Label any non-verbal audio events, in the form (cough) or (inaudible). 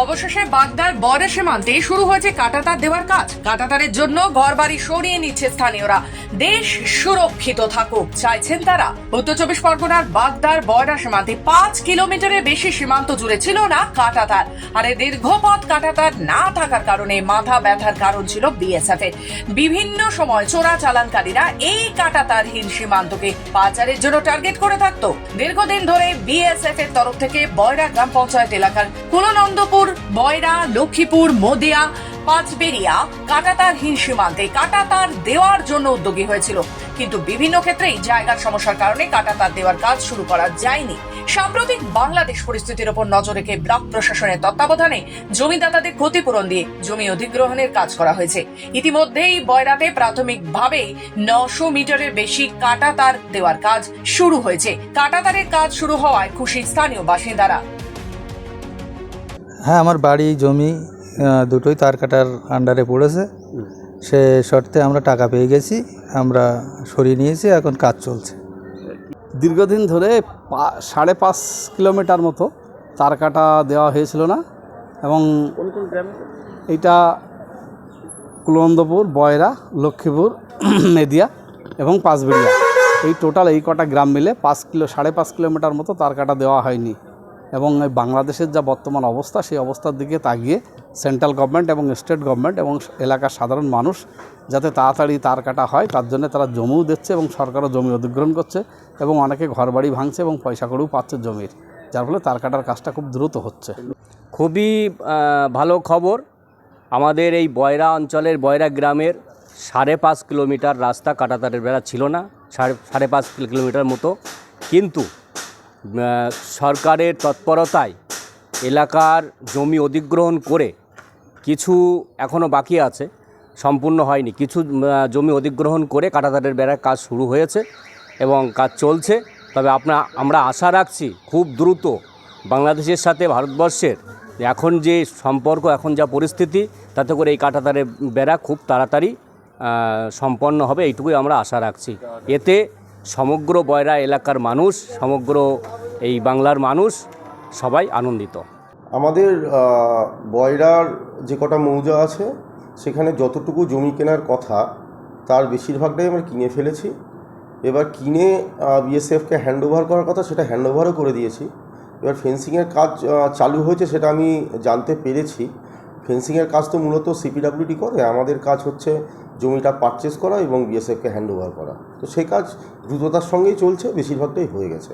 অবশেষে বাগদার বর্ডার সীমান্তে শুরু হয়েছে কাটাতার দেওয়ার কাজ। কাটাতারের জন্য ঘরবাড়ি সরিয়ে নিচ্ছে স্থানীয়রা। দেশ সুরক্ষিত থাকুক, চাইছেন তারা। উত্তর চব্বিশ পরগনার বাগদার বর্ডার সীমান্তে পাঁচ কিলোমিটারের বেশি সীমান্ত জুড়ে ছিল না কাটাতার। আর এই দীর্ঘ পথ কাটাতার না থাকার কারণে মাথা ব্যথার কারণ ছিল বিএসএফ এর। বিভিন্ন সময় চোরা চালানকারীরা এই কাটাতারহীন সীমান্তকে পাচারের জন্য টার্গেট করে থাকতো। দীর্ঘদিন ধরে বিএসএফ এর তরফ থেকে বয়রা গ্রাম পঞ্চায়েত এলাকার কুলনন্দপুর বয়রা লক্ষ্মীপুর, মোদিয়া পাঁচবেরিয়া কাটাতারহীন সীমান্তে কাটাতার দেওয়ার জন্য উদ্যোগী হয়েছিল। কিন্তু বিভিন্ন ক্ষেত্রেই জায়গার সমস্যার কারণে কাটাতার দেওয়ার কাজ শুরু করা যায়নি। সাম্প্রতিক বাংলাদেশ পরিস্থিতির উপর নজর রেখে ব্লক প্রশাসনের তত্ত্বাবধানে জমিদাতাদের ক্ষতিপূরণ দিয়ে জমি অধিগ্রহণের কাজ করা হয়েছে। ইতিমধ্যেই বয়রাতে প্রাথমিকভাবে নশো মিটারের বেশি কাটাতার দেওয়ার কাজ শুরু হয়েছে। কাটাতারের কাজ শুরু হওয়ায় খুশি স্থানীয় বাসিন্দারা। হ্যাঁ আমার বাড়ি, জমি দুটোই তার কাটার আন্ডারে পড়েছে। সে শর্তে আমরা টাকা পেয়ে গেছি, আমরা সরিয়ে নিয়েছি, এখন কাজ চলছে। দীর্ঘদিন ধরে সাড়ে পাঁচ কিলোমিটার মতো তার কাটা দেওয়া হয়েছিল না, এবং এটা কুলন্দপুর, বয়রা, লক্ষ্মীপুর, (clears throat) মেদিয়া এবং পাঁচবেড়িয়া। এই টোটাল এই কটা গ্রাম মিলে পাঁচ কিলো, সাড়ে পাঁচ কিলোমিটার মতো তার কাটা দেওয়া হয়নি। এবং বাংলাদেশের যা বর্তমান অবস্থা, সেই অবস্থার দিকে তাকিয়ে সেন্ট্রাল গভর্নমেন্ট এবং স্টেট গভর্নমেন্ট এবং এলাকার সাধারণ মানুষ যাতে তাড়াতাড়ি তার কাটা হয়, তার জন্য তারা জমিও দিচ্ছে এবং সরকারও জমি অধিগ্রহণ করছে এবং অনেকে ঘরবাড়ি ভাঙছে এবং পয়সা করেও পাচ্ছে জমির, যার ফলে তার কাটার কাজটা খুব দ্রুত হচ্ছে। খুবই ভালো খবর। আমাদের এই বয়রা অঞ্চলের বয়রা গ্রামের সাড়ে পাঁচ কিলোমিটার রাস্তা কাটাতারের বেড়া ছিল না, সাড়ে সাড়ে পাঁচ কিলোমিটার মতো। কিন্তু সরকারের তৎপরতায় এলাকার জমি অধিগ্রহণ করে কিছু এখনও বাকি আছে, সম্পূর্ণ হয়নি। কিছু জমি অধিগ্রহণ করে কাটাতারের বেড়ার কাজ শুরু হয়েছে এবং কাজ চলছে। তবে আপনা, আমরা আশা রাখছি খুব দ্রুত বাংলাদেশের সাথে ভারতবর্ষের এখন যে সম্পর্ক, এখন যা পরিস্থিতি, তাতে করে এই কাটাতারের বেড়া খুব তাড়াতাড়ি সম্পন্ন হবে, এইটুকুই আমরা আশা রাখছি। এতে সমগ্র বয়রা এলাকার মানুষ, সমগ্র এই বাংলার মানুষ সবাই আনন্দিত। আমাদের বয়রার যে কটা মৌজা আছে, সেখানে যতটুকু জমি কেনার কথা, তার বেশিরভাগটাই আমরা কিনে ফেলেছি। এবার কিনে বিএসএফকে হ্যান্ড ওভার করার কথা, সেটা হ্যান্ড ওভারও করে দিয়েছি। এবার ফেন্সিংয়ের কাজ চালু হয়েছে সেটা আমি জানতে পেরেছি। ফেন্সিংয়ের কাজ তো মূলত সিপিডাব্লিউডি করে, আমাদের কাজ হচ্ছে জমিটা পারচেস করা এবং বিএসএফকে হ্যান্ড ওভার করা। তো সেই কাজ দ্রুততার সঙ্গেই চলছে, বেশিরভাগটাই হয়ে গেছে।